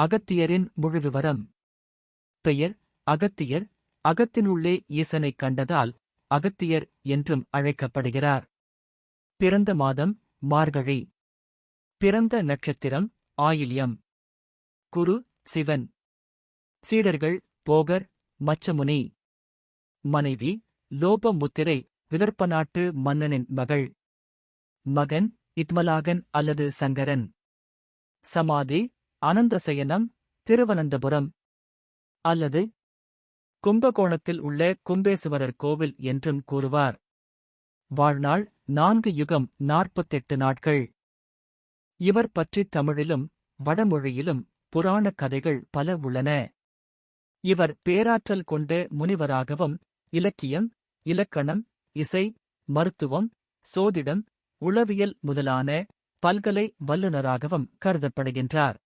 அகத்தியரின் முழுவிவரம். பெயர் அகத்தியர். அகத்தினுள்ளே ஈசனைக் கண்டதால் அகத்தியர் என்றும் அழைக்கப்படுகிறார். பிறந்த மாதம் மார்கழி. பிறந்த நட்சத்திரம் ஆயில்யம். குரு சிவன். சீடர்கள் போகர் மச்சமுனி. மனைவி லோபமுத்திரை விதர்ப்ப நாட்டு மன்னனின் மகள். மகன் இத்மலாகன் அல்லது சங்கரன். சமாதி அனந்தசயனம் திருவனந்தபுரம். அல்லது கும்பகோணத்தில் உள்ள கும்பேசுவரர் கோவில் என்றும் கூறுவார். வாழ்நாள் நான்கு யுகம் நாற்பத்தெட்டு நாட்கள். இவர் பற்றி தமிழிலும் வடமொழியிலும் புராணக் கதைகள் பல உள்ளன. இவர் பேராற்றல் கொண்ட முனிவராகவும் இலக்கியம் இலக்கணம் இசை மருத்துவம் சோதிடம் உளவியல் முதலான பல்கலை வல்லுநராகவும் கருதப்படுகின்றார்.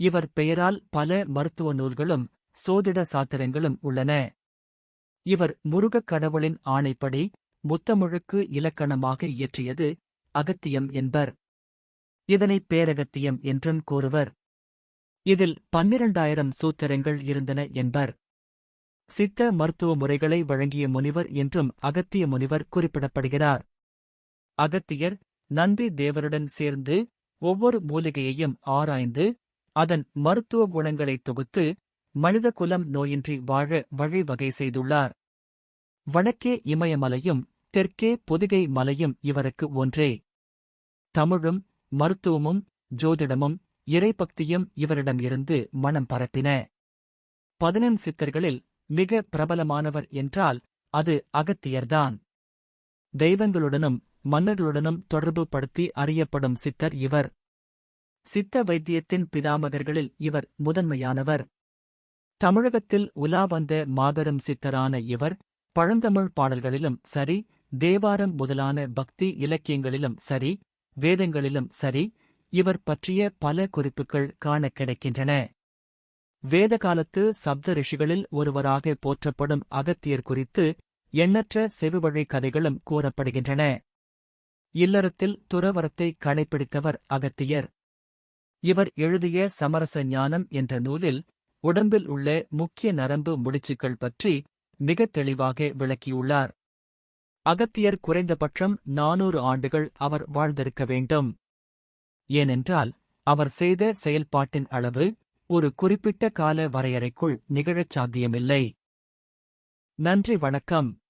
இவர் பெயரால் பல மருத்துவ நூல்களும் சோதிட சாத்திரங்களும் உள்ளன. இவர் முருகக் கடவுளின் ஆணைப்படி முத்தமிழுக்கு இலக்கணமாக இயற்றியது அகத்தியம் என்பர். இதனை பேரகத்தியம் என்றும் கூறுவர். இதில் பன்னிரண்டாயிரம் சூத்திரங்கள் இருந்தன என்பர். சித்த மருத்துவ முறைகளை வழங்கிய முனிவர் என்றும் அகத்திய முனிவர் குறிப்பிடப்படுகிறார். அகத்தியர் நந்தி தேவருடன் சேர்ந்து ஒவ்வொரு மூலிகையையும் ஆராய்ந்து அதன் மருத்துவ குணங்களை தொகுத்து மனித குலம் நோயின்றி வாழ வழிவகை செய்துள்ளார். வடக்கே இமயமலையும் தெற்கே பொதிகை மலையும் இவருக்கு ஒன்றே. தமிழும் மருத்துவமும் ஜோதிடமும் இறைபக்தியும் இவரிடம் இருந்து மனம் பரப்பின. பதினெண் சித்தர்களில் மிக பிரபலமானவர் என்றால் அது அகத்தியர்தான். தெய்வங்களுடனும் மன்னர்களுடனும் தொடர்பு படுத்தி அறியப்படும் சித்தர் இவர். சித்த வைத்தியத்தின் பிதாமகர்களில் இவர் முதன்மையானவர். தமிழகத்தில் உலா வந்த மாபெரும் சித்தரான இவர் பழந்தமிழ் பாடல்களிலும் சரி தேவாரம் முதலான பக்தி இலக்கியங்களிலும் சரி வேதங்களிலும் சரி இவர் பற்றிய பல குறிப்புகள் காணக் கிடைக்கின்றன. வேத காலத்து சப்த ரிஷிகளில் ஒருவராக போற்றப்படும் அகத்தியர் குறித்து எண்ணற்ற செவிவழி கதைகளும் கூறப்படுகின்றன. இல்லறத்தில் துறவரத்தை கடைப்பிடித்தவர் அகத்தியர். இவர் எழுதிய சமரச ஞானம் என்ற நூலில் உடம்பில் உள்ள முக்கிய நரம்பு முடிச்சுக்கள் பற்றி மிகத் தெளிவாக விளக்கியுள்ளார். அகத்தியர் குறைந்தபட்சம் நானூறு ஆண்டுகள் அவர் வாழ்ந்திருக்க வேண்டும். ஏனென்றால் அவர் செய்த செயல்பாட்டின் அளவு ஒரு குறிப்பிட்ட கால வரையறைக்குள் நிகழச் சாத்தியமில்லை. நன்றி வணக்கம்.